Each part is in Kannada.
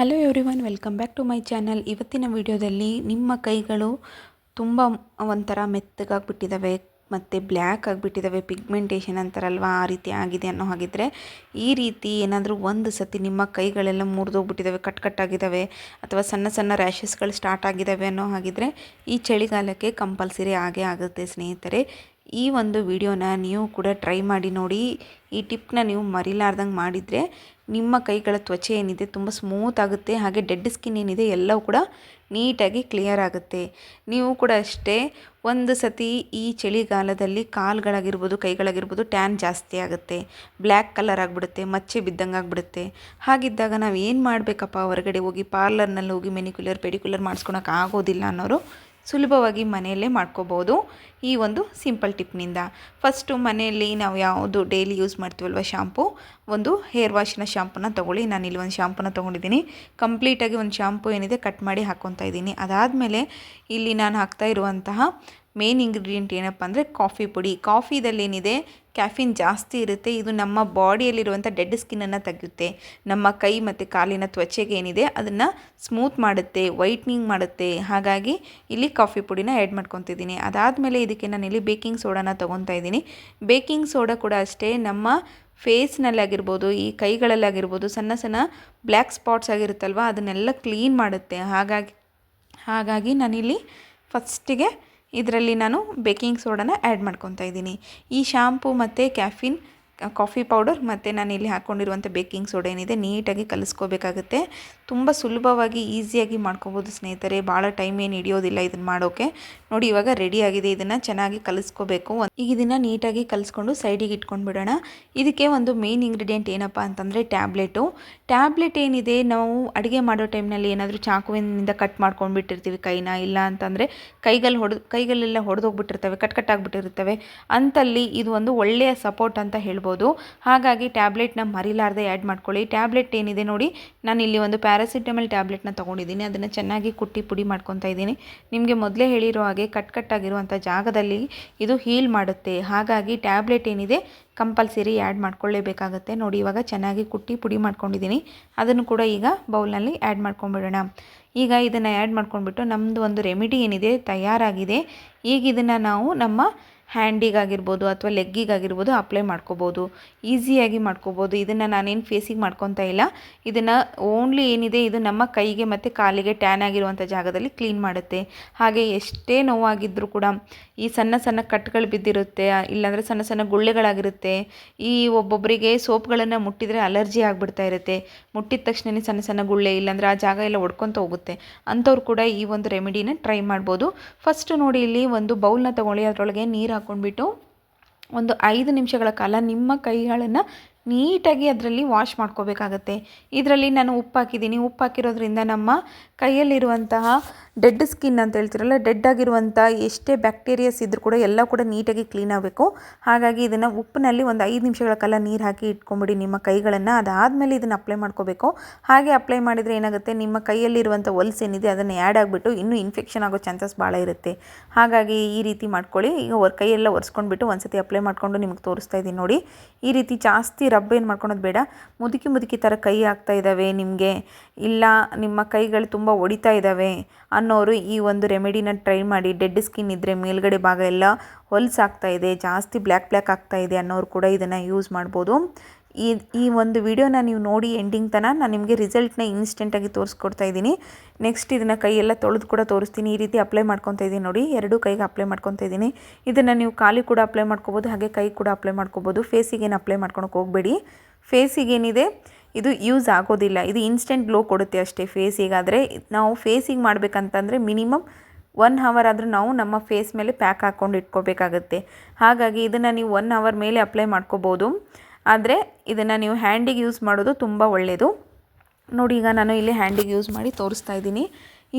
Hello everyone welcome back to my channel ಇವತ್ತಿನ ವಿಡಿಯೋದಲ್ಲಿ ನಿಮ್ಮ ಕೈಗಳು ತುಂಬ ಒಂಥರ ಮೆತ್ತಗಾಗ್ಬಿಟ್ಟಿದ್ದಾವೆ ಮತ್ತು ಬ್ಲ್ಯಾಕ್ ಆಗಿಬಿಟ್ಟಿದ್ದಾವೆ ಪಿಗ್ಮೆಂಟೇಷನ್ ಅಂತಾರಲ್ವ, ಆ ರೀತಿ ಆಗಿದೆ ಅನ್ನೋ ಹಾಗಿದ್ರೆ ಈ ರೀತಿ ಏನಾದರೂ ಒಂದು ಸತಿ ನಿಮ್ಮ ಕೈಗಳೆಲ್ಲ ಮುರಿದೋಗ್ಬಿಟ್ಟಿದ್ದಾವೆ ಕಟ್ ಕಟ್ಟಾಗಿದ್ದಾವೆ ಅಥವಾ ಸಣ್ಣ ಸಣ್ಣ ರ್ಯಾಷಸ್ಗಳು ಸ್ಟಾರ್ಟ್ ಆಗಿದ್ದಾವೆ ಅನ್ನೋ ಹಾಗಿದ್ರೆ ಈ ಚಳಿಗಾಲಕ್ಕೆ ಕಂಪಲ್ಸರಿ ಆಗೇ ಆಗುತ್ತೆ ಸ್ನೇಹಿತರೆ. ಈ ಒಂದು ವಿಡಿಯೋನ ನೀವು ಕೂಡ ಟ್ರೈ ಮಾಡಿ ನೋಡಿ. ಈ ಟಿಪ್ನ ನೀವು ಮರಿಲಾರ್ದಂಗೆ ಮಾಡಿದರೆ ನಿಮ್ಮ ಕೈಗಳ ತ್ವಚೆ ಏನಿದೆ ತುಂಬ ಸ್ಮೂತ್ ಆಗುತ್ತೆ, ಹಾಗೆ ಡೆಡ್ ಸ್ಕಿನ್ ಏನಿದೆ ಎಲ್ಲವೂ ಕೂಡ ನೀಟಾಗಿ ಕ್ಲಿಯರ್ ಆಗುತ್ತೆ. ನೀವು ಕೂಡ ಅಷ್ಟೇ ಒಂದು ಸತಿ ಈ ಚಳಿಗಾಲದಲ್ಲಿ ಕಾಲುಗಳಾಗಿರ್ಬೋದು, ಕೈಗಳಾಗಿರ್ಬೋದು ಟ್ಯಾನ್ ಜಾಸ್ತಿ ಆಗುತ್ತೆ. ಬ್ಲ್ಯಾಕ್ ಕಲರ್ ಆಗಿಬಿಡುತ್ತೆ, ಮಚ್ಚೆ ಬಿದ್ದಂಗೆ ಆಗಿಬಿಡುತ್ತೆ. ಹಾಗಿದ್ದಾಗ ನಾವು ಏನು ಮಾಡಬೇಕಪ್ಪ ಹೊರಗಡೆ ಹೋಗಿ ಪಾರ್ಲರ್ನಲ್ಲಿ ಹೋಗಿ ಮೆನಿಕ್ಯುಲರ್ ಪೆಡಿಕ್ಯುಲರ್ ಮಾಡಿಸ್ಕೊಳಕ್ಕೆ ಆಗೋದಿಲ್ಲ ಅನ್ನೋರು ಸುಲಭವಾಗಿ ಮನೆಯಲ್ಲೇ ಮಾಡ್ಕೋಬೋದು. ಈ ಒಂದು ಸಿಂಪಲ್ ಟಿಪ್ನಿಂದ ಫಸ್ಟು ಮನೆಯಲ್ಲಿ ನಾವು ಯಾವುದು ಡೈಲಿ ಯೂಸ್ ಮಾಡ್ತೀವಲ್ವ ಶಾಂಪು ಒಂದು ಹೇರ್ ವಾಶಿನ ಶಾಂಪೂನ ತೊಗೊಳ್ಳಿ. ನಾನು ಇಲ್ಲಿ ಒಂದು ಶಾಂಪೂನ ತೊಗೊಂಡಿದ್ದೀನಿ. ಕಂಪ್ಲೀಟಾಗಿ ಒಂದು ಶಾಂಪು ಏನಿದೆ ಕಟ್ ಮಾಡಿ ಹಾಕ್ಕೊತಾ ಇದ್ದೀನಿ. ಅದಾದಮೇಲೆ ಇಲ್ಲಿ ನಾನು ಹಾಕ್ತಾ ಇರುವಂತಹ ಮೇನ್ ಇಂಗ್ರೀಡಿಯೆಂಟ್ ಏನಪ್ಪ ಅಂದರೆ ಕಾಫಿ ಪುಡಿ. ಕಾಫಿದಲ್ಲಿ ಏನಿದೆ ಕ್ಯಾಫಿನ್ ಜಾಸ್ತಿ ಇರುತ್ತೆ. ಇದು ನಮ್ಮ ಬಾಡಿಯಲ್ಲಿರುವಂಥ ಡೆಡ್ ಸ್ಕಿನ್ನನ್ನು ತೆಗೆಯುತ್ತೆ. ನಮ್ಮ ಕೈ ಮತ್ತು ಕಾಲಿನ ತ್ವಚೆಗೆ ಏನಿದೆ, ಅದನ್ನು ಸ್ಮೂತ್ ಮಾಡುತ್ತೆ ವೈಟ್ನಿಂಗ್ ಮಾಡುತ್ತೆ. ಹಾಗಾಗಿ ಇಲ್ಲಿ ಕಾಫಿ ಪುಡಿನ ಆ್ಯಡ್ ಮಾಡ್ಕೊತಿದ್ದೀನಿ. ಅದಾದಮೇಲೆ ಇದಕ್ಕೆ ನಾನು ಇಲ್ಲಿ ಬೇಕಿಂಗ್ ಸೋಡಾನ ತೊಗೊತಾ ಇದ್ದೀನಿ. ಬೇಕಿಂಗ್ ಸೋಡಾ ಕೂಡ ಅಷ್ಟೇ, ನಮ್ಮ ಫೇಸ್ನಲ್ಲಾಗಿರ್ಬೋದು ಈ ಕೈಗಳಲ್ಲಾಗಿರ್ಬೋದು, ಸಣ್ಣ ಸಣ್ಣ ಬ್ಲ್ಯಾಕ್ ಸ್ಪಾಟ್ಸ್ ಆಗಿರುತ್ತಲ್ವ, ಅದನ್ನೆಲ್ಲ ಕ್ಲೀನ್ ಮಾಡುತ್ತೆ. ಹಾಗಾಗಿ ಹಾಗಾಗಿ ನಾನಿಲ್ಲಿ ಫಸ್ಟಿಗೆ ಇದರಲ್ಲಿ ನಾನು ಬೇಕಿಂಗ್ ಸೋಡಾನ ಆ್ಯಡ್ ಮಾಡ್ಕೊತಾ ಇದ್ದೀನಿ. ಈ ಶಾಂಪೂ ಮತ್ತು ಕ್ಯಾಫಿನ್ ಕಾಫಿ ಪೌಡರ್ ಮತ್ತು ನಾನು ಇಲ್ಲಿ ಹಾಕ್ಕೊಂಡಿರುವಂಥ ಬೇಕಿಂಗ್ ಸೋಡಾ ಏನಿದೆ ನೀಟಾಗಿ ಕಲಿಸ್ಕೋಬೇಕಾಗುತ್ತೆ. ತುಂಬ ಸುಲಭವಾಗಿ, ಈಸಿಯಾಗಿ ಮಾಡ್ಕೋಬೋದು ಸ್ನೇಹಿತರೆ. ಭಾಳ ಟೈಮ್ ಏನು ಹಿಡಿಯೋದಿಲ್ಲ ಇದನ್ನು ಮಾಡೋಕ್ಕೆ ನೋಡಿ, ಇವಾಗ ರೆಡಿ ಆಗಿದೆ ಇದನ್ನು ಚೆನ್ನಾಗಿ ಕಲಿಸ್ಕೋಬೇಕು. ಈಗ ಇದನ್ನು ನೀಟಾಗಿ ಕಲಿಸ್ಕೊಂಡು ಸೈಡಿಗೆ ಇಟ್ಕೊಂಡು ಬಿಡೋಣ ಇದಕ್ಕೆ ಒಂದು ಮೇನ್ ಇಂಗ್ರೀಡಿಯೆಂಟ್ ಏನಪ್ಪ ಅಂತಂದರೆ ಟ್ಯಾಬ್ಲೆಟು. ಟ್ಯಾಬ್ಲೆಟ್ ಏನಿದೆ, ನಾವು ಅಡುಗೆ ಮಾಡೋ ಟೈಮ್ನಲ್ಲಿ ಏನಾದರೂ ಚಾಕುವಿನಿಂದ ಕಟ್ ಮಾಡ್ಕೊಂಡು ಬಿಟ್ಟಿರ್ತೀವಿ ಕೈನ, ಇಲ್ಲ ಅಂತಂದರೆ ಕೈಗಲ್ಲಿ ಹೊಡೆದು ಕೈಗಲ್ಲೆಲ್ಲ ಹೊಡೆದೋಗ್ಬಿಟ್ಟಿರ್ತವೆ, ಕಟ್ ಕಟ್ ಆಗಿಬಿಟ್ಟಿರ್ತವೆ. ಅಂತಲ್ಲಿ ಇದು ಒಂದು ಒಳ್ಳೆಯ ಸಪೋರ್ಟ್ ಅಂತ ಹೇಳ್ಬೋದು. ಹಾಗಾಗಿ ಟ್ಯಾಬ್ಲೆಟ್ನ ಮರಿಲಾರ್ದೆ ಆ್ಯಡ್ ಮಾಡ್ಕೊಳ್ಳಿ. ಟ್ಯಾಬ್ಲೆಟ್ ಏನಿದೆ ನೋಡಿ, ನಾನು ಇಲ್ಲಿ ಒಂದು ಪ್ಯಾರಾಸಿಟಮಲ್ ಟ್ಯಾಬ್ಲೆಟ್ನ ತೊಗೊಂಡಿದ್ದೀನಿ. ಅದನ್ನು ಚೆನ್ನಾಗಿ ಕುಟ್ಟಿ ಪುಡಿ ಮಾಡ್ಕೊತಾ ಇದ್ದೀನಿ. ನಿಮಗೆ ಮೊದಲೇ ಹೇಳಿರೋ ಹಾಗೆ ಕಟ್ ಕಟ್ಟಾಗಿರುವಂಥ ಜಾಗದಲ್ಲಿ ಇದು ಹೀಲ್ ಮಾಡುತ್ತೆ. ಹಾಗಾಗಿ ಟ್ಯಾಬ್ಲೆಟ್ ಏನಿದೆ, ಕಂಪಲ್ಸರಿ ಆ್ಯಡ್ ಮಾಡ್ಕೊಳ್ಳೇಬೇಕಾಗತ್ತೆ. ನೋಡಿ, ಇವಾಗ ಚೆನ್ನಾಗಿ ಕುಟ್ಟಿ ಪುಡಿ ಮಾಡ್ಕೊಂಡಿದ್ದೀನಿ. ಅದನ್ನು ಕೂಡ ಈಗ ಬೌಲ್ನಲ್ಲಿ ಆ್ಯಡ್ ಮಾಡ್ಕೊಂಬಿಡೋಣ. ಈಗ ಇದನ್ನು ಆ್ಯಡ್ ಮಾಡ್ಕೊಂಡ್ಬಿಟ್ಟು ನಮ್ಮದು ಒಂದು ರೆಮಿಡಿ ಏನಿದೆ, ತಯಾರಾಗಿದೆ. ಈಗ ಇದನ್ನು ನಾವು ನಮ್ಮ ಹ್ಯಾಂಡಿಗಾಗಿರ್ಬೋದು ಅಥವಾ ಲೆಗ್ಗಿಗಾಗಿರ್ಬೋದು ಅಪ್ಲೈ ಮಾಡ್ಕೋಬೋದು. ಈಸಿಯಾಗಿ ಮಾಡ್ಕೋಬೋದು. ಇದನ್ನು ನಾನೇನು ಫೇಸಿಗೆ ಮಾಡ್ಕೊತಾ ಇಲ್ಲ. ಇದನ್ನು ಓನ್ಲಿ ಏನಿದೆ, ಇದು ನಮ್ಮ ಕೈಗೆ ಮತ್ತು ಕಾಲಿಗೆ ಟ್ಯಾನ್ ಆಗಿರುವಂಥ ಜಾಗದಲ್ಲಿ ಕ್ಲೀನ್ ಮಾಡುತ್ತೆ. ಹಾಗೆ ಎಷ್ಟೇ ನೋವಾಗಿದ್ದರೂ ಕೂಡ ಈ ಸಣ್ಣ ಸಣ್ಣ ಕಟ್ಗಳು ಬಿದ್ದಿರುತ್ತೆ, ಇಲ್ಲಾಂದರೆ ಸಣ್ಣ ಸಣ್ಣ ಗುಳ್ಳೆಗಳಾಗಿರುತ್ತೆ, ಈ ಒಬ್ಬೊಬ್ಬರಿಗೆ ಸೋಪ್ಗಳನ್ನು ಮುಟ್ಟಿದರೆ ಅಲರ್ಜಿ ಆಗಿಬಿಡ್ತಾ ಇರುತ್ತೆ. ಮುಟ್ಟಿದ ತಕ್ಷಣವೇ ಸಣ್ಣ ಸಣ್ಣ ಗುಳ್ಳೆ, ಇಲ್ಲಾಂದರೆ ಆ ಜಾಗ ಎಲ್ಲ ಒಡ್ಕೊತ ಹೋಗುತ್ತೆ. ಅಂಥವ್ರು ಕೂಡ ಈ ಒಂದು ರೆಮಿಡಿನ ಟ್ರೈ ಮಾಡ್ಬೋದು. ಫಸ್ಟ್ ನೋಡಿ ಇಲ್ಲಿ ಒಂದು ಬೌಲ್ನ ತೊಗೊಳ್ಳಿ, ಅದರೊಳಗೆ ನೀರು ಹಾಕ್ಕೊಂಡ್ಬಿಟ್ಟು ಒಂದು ಐದು ನಿಮಿಷಗಳ ಕಾಲ ನಿಮ್ಮ ಕೈಗಳನ್ನು ನೀಟಾಗಿ ಅದರಲ್ಲಿ ವಾಶ್ ಮಾಡ್ಕೋಬೇಕಾಗತ್ತೆ. ಇದರಲ್ಲಿ ನಾನು ಉಪ್ಪು ಹಾಕಿದ್ದೀನಿ ಉಪ್ಪು ಹಾಕಿರೋದ್ರಿಂದ ನಮ್ಮ ಕೈಯಲ್ಲಿರುವಂತಹ ಡೆಡ್ ಸ್ಕಿನ್ ಅಂತ ಹೇಳ್ತಿರಲ್ಲ, ಡೆಡ್ ಆಗಿರುವಂಥ ಎಷ್ಟೇ ಬ್ಯಾಕ್ಟೀರಿಯಾಸ್ ಇದ್ದರೂ ಕೂಡ ಎಲ್ಲ ಕೂಡ ನೀಟಾಗಿ ಕ್ಲೀನ್ ಆಗಬೇಕು. ಹಾಗಾಗಿ ಇದನ್ನು ಉಪ್ಪಿನಲ್ಲಿ ಒಂದು ಐದು ನಿಮಿಷಗಳ ಕಾಲ ನೀರು ಹಾಕಿ ಇಟ್ಕೊಂಬಿಡಿ ನಿಮ್ಮ ಕೈಗಳನ್ನು. ಅದಾದಮೇಲೆ ಇದನ್ನು ಅಪ್ಲೈ ಮಾಡ್ಕೋಬೇಕು. ಹಾಗೆ ಅಪ್ಲೈ ಮಾಡಿದರೆ ಏನಾಗುತ್ತೆ, ನಿಮ್ಮ ಕೈಯಲ್ಲಿರುವಂಥ ಹೊಲ್ಸ್ ಏನಿದೆ ಅದನ್ನು ಆ್ಯಡ್ ಆಗಿಬಿಟ್ಟು ಇನ್ನೂ ಇನ್ಫೆಕ್ಷನ್ ಆಗೋ ಚಾನ್ಸಸ್ ಭಾಳ ಇರುತ್ತೆ. ಹಾಗಾಗಿ ಈ ರೀತಿ ಮಾಡ್ಕೊಳ್ಳಿ. ಈಗ ಅವ್ರ ಕೈಯೆಲ್ಲ ಒರೆಸ್ಕೊಂಡ್ಬಿಟ್ಟು ಒಂದ್ಸತಿ ಅಪ್ಲೈ ಮಾಡಿಕೊಂಡು ನಿಮಗೆ ತೋರಿಸ್ತಾ ಇದ್ದೀನಿ ನೋಡಿ. ಈ ರೀತಿ ಜಾಸ್ತಿ ರಬ್ ಏನು ಮಾಡ್ಕೊಳೋದು ಬೇಡ. ಮುದುಕಿ ಮುದುಕಿ ಥರ ಕೈ ಆಗ್ತಾ ಇದ್ದಾವೆ ನಿಮಗೆ. ಇಲ್ಲ ನಿಮ್ಮ ಕೈಗಳು ತುಂಬ ಒಡಿತಾ ಇದ್ದಾವೆ ಅನ್ನೋರು ಈ ಒಂದು ರೆಮಿಡಿನ ಟ್ರೈ ಮಾಡಿ ಡೆಡ್ ಸ್ಕಿನ್ ಇದ್ದರೆ ಮೇಲ್ಗಡೆ ಭಾಗ ಎಲ್ಲ ಹೊಲ್ಸಾಗ್ತಾ ಇದೆ, ಜಾಸ್ತಿ ಬ್ಲ್ಯಾಕ್ ಬ್ಲ್ಯಾಕ್ ಆಗ್ತಾ ಇದೆ ಅನ್ನೋರು ಕೂಡ ಇದನ್ನು ಯೂಸ್ ಮಾಡ್ಬೋದು. ಈ ಈ ಒಂದು ವಿಡಿಯೋನ ನೀವು ನೋಡಿ ಎಂಡಿಂಗ್ ತನಕ ನಾನು ನಿಮಗೆ ರಿಸಲ್ಟ್ನ ಇನ್ಸ್ಟೆಂಟಾಗಿ ತೋರಿಸ್ಕೊಡ್ತಾ ಇದ್ದೀನಿ. ನೆಕ್ಸ್ಟ್ ಇದನ್ನು ಕೈಯೆಲ್ಲ ತೊಳೆದು ಕೂಡ ತೋರಿಸ್ತೀನಿ, ಈ ರೀತಿ ಅಪ್ಲೈ ಮಾಡ್ಕೊತಾ ಇದ್ದೀನಿ ನೋಡಿ, ಎರಡು ಕೈಗೆ ಅಪ್ಲೈ ಮಾಡ್ಕೊತಾ ಇದ್ದೀನಿ. ಇದನ್ನು ನೀವು ಕಾಲಿ ಕೂಡ ಅಪ್ಲೈ ಮಾಡ್ಕೋಬೋದು, ಹಾಗೆ ಕೈ ಕೂಡ ಅಪ್ಲೈ ಮಾಡ್ಕೋಬೋದು, ಫೇಸಿಗೇನು ಅಪ್ಲೈ ಮಾಡ್ಕೊಳಕ್ಕೆ ಹೋಗಬೇಡಿ. ಫೇಸಿಗೇನಿದೆ ಇದು ಯೂಸ್ ಆಗೋದಿಲ್ಲ. ಇದು ಇನ್ಸ್ಟೆಂಟ್ ಗ್ಲೋ ಕೊಡುತ್ತೆ ಅಷ್ಟೇ ಫೇಸಿಗಾದರೆ ನಾವು ಫೇಸಿಗೆ ಮಾಡಬೇಕಂತಂದರೆ ಮಿನಿಮಮ್ ಒನ್ ಹವರ್ ಆದರೂ ನಾವು ನಮ್ಮ ಫೇಸ್ ಮೇಲೆ ಪ್ಯಾಕ್ ಹಾಕ್ಕೊಂಡು ಇಟ್ಕೋಬೇಕಾಗುತ್ತೆ. ಹಾಗಾಗಿ ಇದನ್ನು ನೀವು ಒನ್ ಅವರ್ ಮೇಲೆ ಅಪ್ಲೈ ಮಾಡ್ಕೋಬೋದು. ಆದರೆ ಇದನ್ನು ನೀವು ಹ್ಯಾಂಡಿಗೆ ಯೂಸ್ ಮಾಡೋದು ತುಂಬ ಒಳ್ಳೆಯದು ನೋಡಿ, ಈಗ ನಾನು ಇಲ್ಲಿ ಹ್ಯಾಂಡಿಗೆ ಯೂಸ್ ಮಾಡಿ ತೋರಿಸ್ತಾ ಇದ್ದೀನಿ.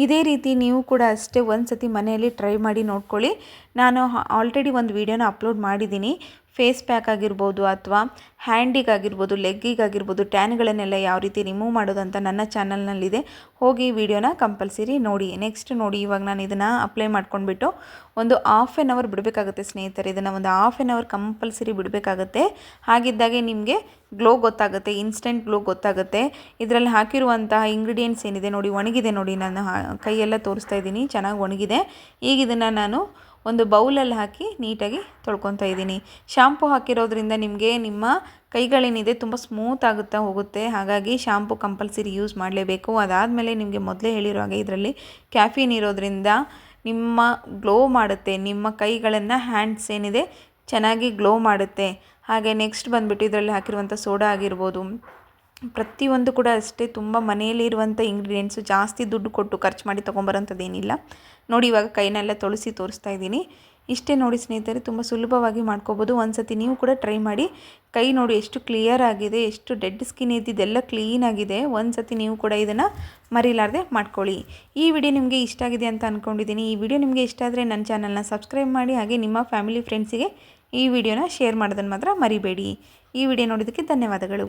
ಇದೇ ರೀತಿ ನೀವು ಕೂಡ ಅಷ್ಟೇ ಒಂದು ಸತಿ ಮನೆಯಲ್ಲಿ ಟ್ರೈ ಮಾಡಿ ನೋಡ್ಕೊಳ್ಳಿ. ನಾನು ಆಲ್ರೆಡಿ ಒಂದು ವೀಡಿಯೋನ ಅಪ್ಲೋಡ್ ಮಾಡಿದ್ದೀನಿ. ಫೇಸ್ ಪ್ಯಾಕ್ ಆಗಿರ್ಬೋದು ಅಥವಾ ಹ್ಯಾಂಡಿಗಾಗಿರ್ಬೋದು ಲೆಗ್ಗಿಗಾಗಿರ್ಬೋದು ಟ್ಯಾನ್ಗಳನ್ನೆಲ್ಲ ಯಾವ ರೀತಿ ರಿಮೂವ್ ಮಾಡೋದಂತ ನನ್ನ ಚಾನಲ್ನಲ್ಲಿದೆ ಹೋಗಿ ವೀಡಿಯೋನ ಕಂಪಲ್ಸರಿ ನೋಡಿ. ನೆಕ್ಸ್ಟ್ ನೋಡಿ, ಇವಾಗ ನಾನು ಇದನ್ನು ಅಪ್ಲೈ ಮಾಡ್ಕೊಂಡ್ಬಿಟ್ಟು ಒಂದು ಹಾಫ್ ಆ್ಯನ್ ಅವರ್ ಬಿಡಬೇಕಾಗುತ್ತೆ ಸ್ನೇಹಿತರೆ. ಇದನ್ನು ಒಂದು ಹಾಫ್ ಆನ್ ಅವರ್ ಕಂಪಲ್ಸರಿ ಬಿಡಬೇಕಾಗುತ್ತೆ. ಹಾಗಿದ್ದಾಗೆ ನಿಮಗೆ ಗ್ಲೋ ಗೊತ್ತಾಗುತ್ತೆ ಇನ್ಸ್ಟೆಂಟ್ ಗ್ಲೋ ಗೊತ್ತಾಗುತ್ತೆ. ಇದರಲ್ಲಿ ಹಾಕಿರುವಂತಹ ಇಂಗ್ರೀಡಿಯೆಂಟ್ಸ್ ಏನಿದೆ ನೋಡಿ, ಒಣಗಿದೆ ನೋಡಿ. ನಾನು ಕೈಯೆಲ್ಲ ತೋರಿಸ್ತಾ ಇದ್ದೀನಿ, ಚೆನ್ನಾಗಿ ಒಣಗಿದೆ. ಈಗ ಇದನ್ನು ನಾನು ಒಂದು ಬೌಲಲ್ಲಿ ಹಾಕಿ ನೀಟಾಗಿ ತೊಳ್ಕೊತಾ ಇದ್ದೀನಿ. ಶಾಂಪು ಹಾಕಿರೋದ್ರಿಂದ ನಿಮಗೆ ನಿಮ್ಮ ಕೈಗಳೇನಿದೆ ತುಂಬ ಸ್ಮೂತ್ ಆಗುತ್ತಾ ಹೋಗುತ್ತೆ. ಹಾಗಾಗಿ ಶಾಂಪು ಕಂಪಲ್ಸರಿ ಯೂಸ್ ಮಾಡಲೇಬೇಕು. ಅದಾದಮೇಲೆ ನಿಮಗೆ ಮೊದಲೇ ಹೇಳಿರೋ ಹಾಗೆ ಇದರಲ್ಲಿ ಕ್ಯಾಫೀನ್ ಇರೋದ್ರಿಂದ ನಿಮ್ಮ ಗ್ಲೋ ಮಾಡುತ್ತೆ. ನಿಮ್ಮ ಕೈಗಳನ್ನು ಹ್ಯಾಂಡ್ಸ್ ಏನಿದೆ ಚೆನ್ನಾಗಿ ಗ್ಲೋ ಮಾಡುತ್ತೆ. ಹಾಗೆ ನೆಕ್ಸ್ಟ್ ಬಂದುಬಿಟ್ಟು ಇದರಲ್ಲಿ ಹಾಕಿರುವಂಥ ಸೋಡಾ ಆಗಿರ್ಬೋದು. ಪ್ರತಿಯೊಂದು ಕೂಡ ಅಷ್ಟೇ ತುಂಬ ಮನೆಯಲ್ಲಿ ಇರುವಂಥ ಇಂಗ್ರೀಡಿಯೆಂಟ್ಸು ಜಾಸ್ತಿ ದುಡ್ಡು ಕೊಟ್ಟು ಖರ್ಚು ಮಾಡಿ ತೊಗೊಂಬರೋಂಥದ್ದೇನಿಲ್ಲ. ನೋಡಿ ಇವಾಗ ಕೈನೆಲ್ಲ ತೊಳಸಿ ತೋರಿಸ್ತಾ ಇದ್ದೀನಿ. ಇಷ್ಟೇ ನೋಡಿ ಸ್ನೇಹಿತರೆ, ತುಂಬ ಸುಲಭವಾಗಿ ಮಾಡ್ಕೋಬೋದು. ಒಂದು ಸತಿ ನೀವು ಕೂಡ ಟ್ರೈ ಮಾಡಿ. ಕೈ ನೋಡಿ ಎಷ್ಟು ಕ್ಲಿಯರ್ ಆಗಿದೆ, ಎಷ್ಟು ಡೆಡ್ ಸ್ಕಿನ್ ಇದ್ದಿದ್ದೆಲ್ಲ ಕ್ಲೀನ್ ಆಗಿದೆ. ಒಂದು ಸತಿ ನೀವು ಕೂಡ ಇದನ್ನು ಮರಿಲಾರ್ದೆ ಮಾಡ್ಕೊಳ್ಳಿ. ಈ ವಿಡಿಯೋ ನಿಮಗೆ ಇಷ್ಟ ಆಗಿದೆ ಅಂತ ಅಂದ್ಕೊಂಡಿದ್ದೀನಿ ಈ ವಿಡಿಯೋ ನಿಮಗೆ ಇಷ್ಟ ಆದರೆ ನನ್ನ ಚಾನಲ್ನ ಸಬ್ಸ್ಕ್ರೈಬ್ ಮಾಡಿ, ಹಾಗೆ ನಿಮ್ಮ ಫ್ಯಾಮಿಲಿ ಫ್ರೆಂಡ್ಸಿಗೆ ಈ ವಿಡಿಯೋನ ಶೇರ್ ಮಾಡೋದನ್ನು ಮಾತ್ರ ಮರಿಬೇಡಿ. ಈ ವಿಡಿಯೋ ನೋಡೋದಕ್ಕೆ ಧನ್ಯವಾದಗಳು.